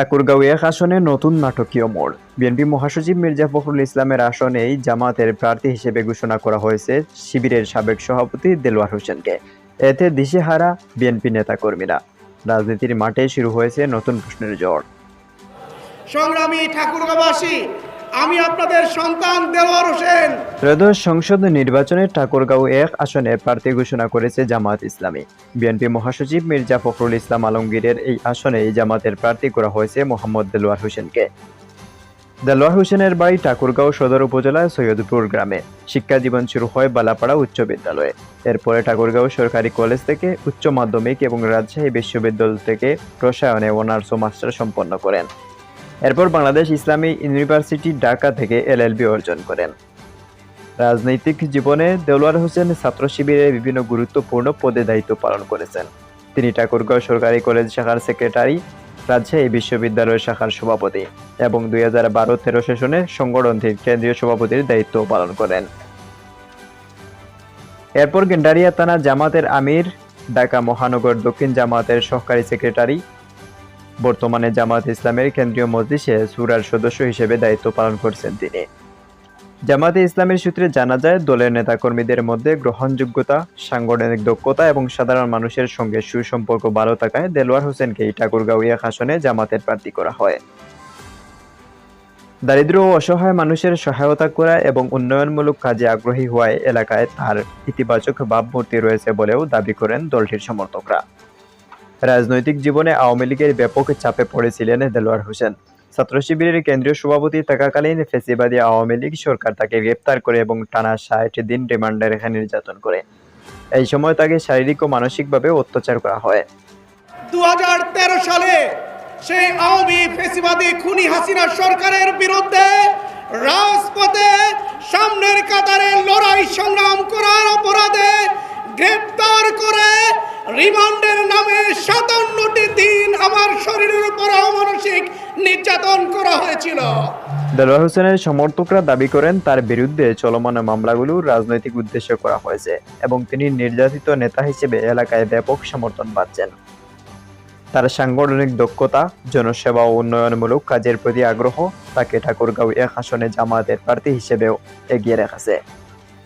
ঠাকুরগাঁও এক আসনে নতুন নাটকীয় মোড়। বিএনপি মহাসচিব মির্জা ফখরুল ইসলামের আসনেই জামাতের প্রার্থী হিসেবে ঘোষণা করা হয়েছে শিবিরের সাবেক সভাপতি দেলোয়ার হোসেনকে। এতে দিশেহারা বিএনপি নেতাকর্মীরা। রাজনীতির মাঠে শুরু হয়েছে নতুন প্রশ্নের ঝড়। সংগ্রামী ঠাকুরগাঁবাসী আমি আপনাদের সন্তান দেলোয়ার হোসেন। ত্রয়োদশ সংসদ নির্বাচনে ঠাকুরগাঁও এক আসনে প্রার্থী ঘোষণা করেছে জামাত ইসলামী। বিএনপি মহাসচিব মির্জা ফখরুল ইসলাম আলমগীরের এই আসনে জামাতের প্রার্থী করা হয়েছে মোহাম্মদ দেলোয়ার হোসেনকে। দেলোয়ার হোসেনের বাড়ি ঠাকুরগাঁও সদর উপজেলার সৈয়দপুর গ্রামে। শিক্ষা জীবন শুরু হয় বালাপাড়া উচ্চ বিদ্যালয়ে। এরপরে ঠাকুরগাঁও সরকারি কলেজ থেকে উচ্চ মাধ্যমিক এবং রাজশাহী বিশ্ববিদ্যালয় থেকে রসায়নে অনার্স ও মাস্টার সম্পন্ন করেন। এরপর বাংলাদেশ ইসলামী ইউনিভার্সিটি ঢাকা থেকে এলএলবি অর্জন করেন। রাজনৈতিক জীবনে দেলোয়ার হোসেন ছাত্র শিবিরের বিভিন্ন গুরুত্বপূর্ণ পদে দায়িত্ব পালন করেছেন। তিনি ঠাকুরগাঁও সরকারি কলেজ শাখার সেক্রেটারি, রাজশাহী বিশ্ববিদ্যালয় শাখার সভাপতি এবং দুই হাজার বারো তেরো সেশনে সংগঠনটির কেন্দ্রীয় সভাপতির দায়িত্ব পালন করেন। এরপর গেন্ডারিয়া থানা জামাতের আমির, ঢাকা মহানগর দক্ষিণ জামাতের সহকারী সেক্রেটারি বর্তমানে জামাত ইসলামের কেন্দ্রীয় মজলিসে সুরার সদস্য হিসেবে দায়িত্ব পালন করছেন তিনি। জামাতে ইসলামের সূত্রে জানা যায়, দলের নেতাকর্মীদের মধ্যে গ্রহণযোগ্যতা, সাংগঠনিক দক্ষতা এবং সাধারণ মানুষের সঙ্গে সুসম্পর্ক ভালো থাকায় দেলোয়ার হোসেনকে ঠাকুরগাঁও এক আসনে জামাতের প্রার্থী করা হয়। দারিদ্র ও অসহায় মানুষের সহায়তা করা এবং উন্নয়নমূলক কাজে আগ্রহী হওয়ায় এলাকায় তার ইতিবাচক ভাবমূর্তি রয়েছে বলেও দাবি করেন দলটির সমর্থকরা। রাজনৈতিক জীবনে আওয়ামী লীগের ব্যাপক চাপে পড়েছিলেন দেলোয়ার হোসেন। ছাত্র শিবিরের কেন্দ্রীয় সভাপতি থাকাকালীন ফেসিবাদী আওয়ামী লীগ সরকার তাকে গ্রেপ্তার করে এবং টানা ষাট দিন রিমান্ডে রেখে নির্যাতন করে। এই সময় তাকে শারীরিক ও মানসিকভাবে অত্যাচার করা হয়। দু সালে সেই আওয়ামী ফেসিবাদী খুনি হাসিনা সরকারের বিরুদ্ধে রাজপথে সামনের কাতারে লড়াই সংগ্রাম করার অপরাধে গ্রেপ্তার করে রিমান্ডের নামে সাতান্নটি হোসেনের সমর্থকরা দাবি করেন, তার বিরুদ্ধে চলমান মামলাগুলো রাজনৈতিক উদ্দেশ্যে করা হয়েছে এবং তিনি নির্যাতিত নেতা হিসেবে এলাকায় ব্যাপক সমর্থন পাচ্ছেন। তার সাংগঠনিক দক্ষতা, জনসেবা ও উন্নয়নমূলক কাজের প্রতি আগ্রহ তাকে ঠাকুরগাঁও এক আসনে জামায়াতের প্রার্থী হিসেবেও এগিয়ে রেখেছে।